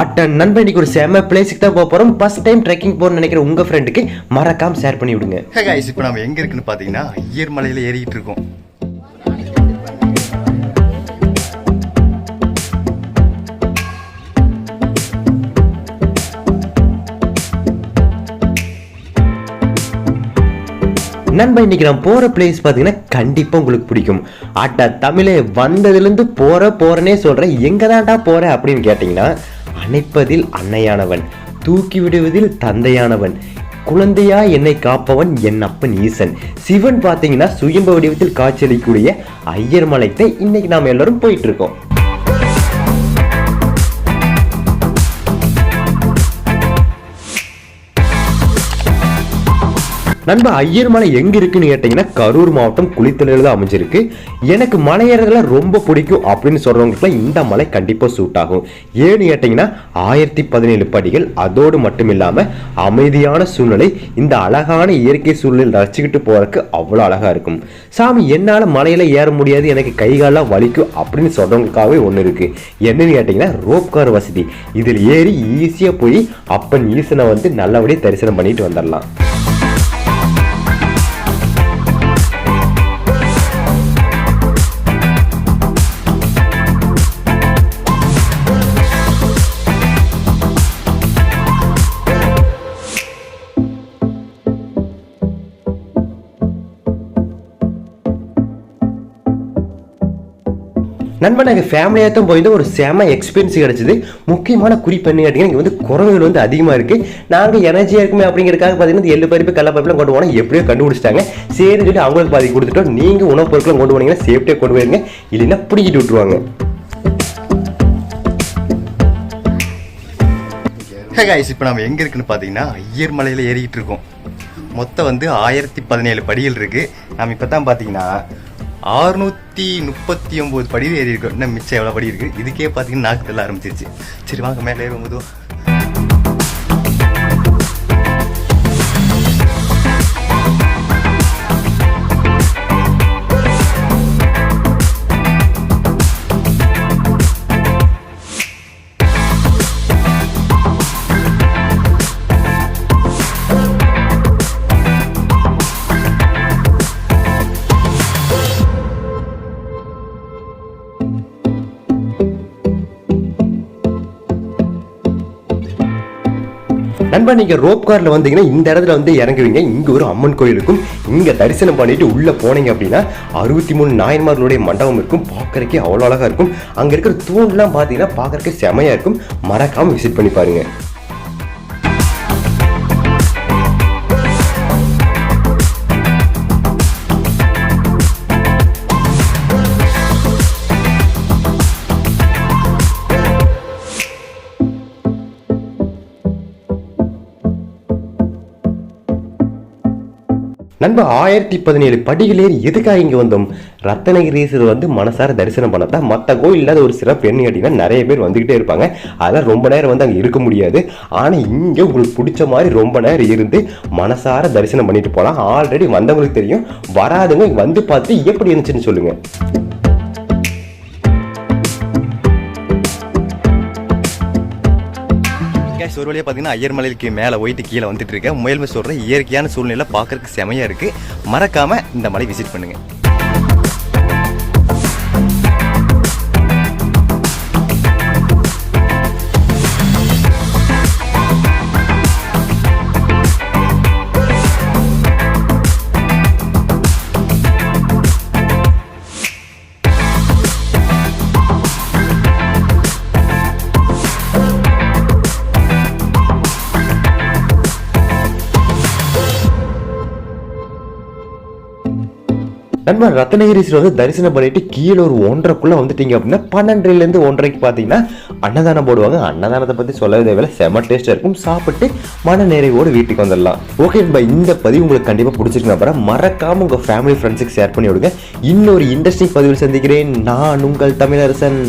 அட்ட நண்பன் இன்னைக்கு ஒரு செம பிளேஸுக்கு தான் போக போகிறோம் ஃபர்ஸ்ட் டைம் ட்ரெக்கிங் போகணும்னு நினைக்கிற உங்கள் ஃப்ரெண்டுக்கு மறக்காம ஷேர் பண்ணி விடுங்க. ஹே guys இப்போ நம்ம எங்க இருக்குன்னு பாத்தீங்கன்னா ஐயர் மலையில ஏறிட்டு இருக்கோம். நண்பன் இன்னைக்கு நான் போகிற பிளேஸ் பார்த்தீங்கன்னா கண்டிப்பாக உங்களுக்கு பிடிக்கும். அட்டா தமிழே வந்ததுலேருந்து போகிற போகிறேனே சொல்கிறேன் எங்கே தான்டா போகிற அப்படின்னு கேட்டிங்கன்னா அணைப்பதில் அன்னையானவன் தூக்கி விடுவதில் தந்தையானவன். குழந்தையா என்னை காப்பவன் என் அப்பன் ஈசன். சிவன் பார்த்தீங்கன்னா சுயம்ப வடிவத்தில் காட்சியளிக்கக்கூடிய ஐயர் மலைத்தை இன்னைக்கு நாம் எல்லாரும் போயிட்டு இருக்கோம் நண்பா ஐயர் மலை எங்க இருக்குன்னு கேட்டீங்கன்னா கரூர் மாவட்டம் குளித்தலையில் தான் அமைஞ்சிருக்கு. எனக்கு மலை ரொம்ப பிடிக்கும் அப்படின்னு சொல்றவங்களுக்குலாம் இந்த மலை கண்டிப்பா சூட் ஆகும். ஏன்னு கேட்டீங்கன்னா ஆயிரத்தி பதினேழு படிகள் அதோடு மட்டும் இல்லாம அமைதியான சூழ்நிலை இந்த அழகான இயற்கை சூழ்நிலை ரசிச்சுக்கிட்டு போறதுக்கு அவ்வளோ அழகா இருக்கும். சாமி என்னால் மலையில ஏற முடியாது எனக்கு கை வலிக்கும் அப்படின்னு சொல்றவங்களுக்காகவே ஒன்று இருக்கு. என்னன்னு கேட்டீங்கன்னா ரோப் கார் வசதி. இதில் ஏறி ஈஸியாக போய் அப்பன் ஈசனை வந்து நல்லபடியாக தரிசனம் பண்ணிட்டு வந்துடலாம். நண்பன் எங்கள் ஃபேமிலியாக தான் போயிருந்தோம் ஒரு செம எக்ஸ்பீரியன்ஸ் கிடச்சிது. முக்கியமான குறிப்பு என்ன கேட்டிங்கன்னா இங்கே வந்து குரங்குகள் வந்து அதிகமாக இருக்குது நாங்கள் எனர்ஜியாக இருக்குமே அப்படிங்கிறதுக்காக பார்த்தீங்கன்னா எள்ளு பருப்பு கடல பருப்புலாம் கொண்டு போனால் எப்படியோ கண்டுபிடிச்சிட்டாங்க. சரின்னு சொல்லி அவங்களுக்கு பாதி கொடுத்துட்டோம். நீங்கள் உணவுப் பொருட்களும் கொண்டு போனீங்கன்னா சேஃப்டியாக கொண்டு போயிருங்க. இல்லைன்னா பிடிக்கிட்டு விட்டுருவாங்க. ஹே இப்போ நம்ம எங்கே இருக்குன்னு பார்த்தீங்கன்னா ஐயர் மலையில் ஏறிக்கிட்டு இருக்கோம். மொத்தம் வந்து ஆயிரத்தி பதினேழு படிகள் இருக்குது நம்ம இப்போ தான் பார்த்தீங்கன்னா ஆறுநூற்றி முப்பத்தி ஒன்பது படி ஏறி இருக்கோம் இன்னும் மிச்சம் எவ்வளோ படி இருக்கு? இதுக்கே பார்த்தீங்கன்னா நாக்கு தெல்ல ஆரம்பிச்சிருச்சு. சரி வாங்க மேலே ஏறும்போது நண்பா நீங்க ரோப் கார்ல வந்தீங்கன்னா இந்த இடத்துல வந்து இறங்குவீங்க. இங்க ஒரு அம்மன் கோயில் இருக்கும். இங்க தரிசனம் பண்ணிட்டு உள்ள போனீங்க அப்படின்னா அறுபத்தி மூணு நாயன்மார்களுடைய மண்டபம் இருக்கும். பார்க்கறக்கே அவ்வளோ அழகா இருக்கும். அங்க இருக்கிற தூண்லாம் பார்த்தீங்கன்னா பார்க்கறக்கே செமையா இருக்கும். மறக்காம விசிட் பண்ணி பாருங்க. நண்ப ஆயிரத்தி பதினேழு படிகளேறி எதுக்காக இங்கே வந்தோம்? ரத்தனகிரீஸ்வரர் வந்து மனசார தரிசனம் பண்ணத்தான் மற்ற கோயில் இல்லாத ஒரு சிறப்பு. என்ன கேட்டிங்கன்னா நிறைய பேர் வந்துக்கிட்டே இருப்பாங்க. அதெல்லாம் ரொம்ப நேரம் வந்து அங்கே இருக்க முடியாது. ஆனால் இங்கே உங்களுக்கு பிடிச்ச மாதிரி ரொம்ப நேரம் இருந்து மனசார தரிசனம் பண்ணிட்டு போகலாம் ஆல்ரெடி வந்தவங்களுக்கு தெரியும். வராதவங்க வந்து பார்த்து எப்படி இருந்துச்சுன்னு சொல்லுங்கள் கேஸ் ஒரு வழியாக பார்த்தீங்கன்னா அயர்மலைக்கு மேலே போயிட்டு கீழே வந்துட்டு இருக்கேன். முயல்மை சொல்கிற இயற்கையான சூழ்நிலை பார்க்கறதுக்கு செமையாக இருக்கு. மறக்காமல் இந்த மலை விசிட் பண்ணுங்கள் நண்பர் ரத்னகிரீஸ்வரர் வந்து தரிசனம் பண்ணிட்டு கீழே ஒரு ஒன்றரைக்குள்ள வந்துட்டீங்க அப்படின்னா பன்னெண்டுலேருந்து ஒன்றரைக்கு பார்த்தீங்கன்னா அன்னதானம் போடுவாங்க. அன்னதானத்தை பற்றி சொல்லவே தேவையில்ல. செம டேஸ்ட்டாக இருக்கும். சாப்பிட்டு மன நிறைவோடு வீட்டுக்கு வந்துடலாம். ஓகே நண்பா இந்த பதிவு உங்களுக்கு கண்டிப்பாக பிடிச்சிருக்கு அப்புறம் மறக்காம உங்கள் ஃபேமிலி ஃப்ரெண்ட்ஸுக்கு ஷேர் பண்ணி விடுங்க. இன்னொரு இன்ட்ரெஸ்டிங் பதிவில் சந்திக்கிறேன். நான் உங்கள் தமிழரசன்.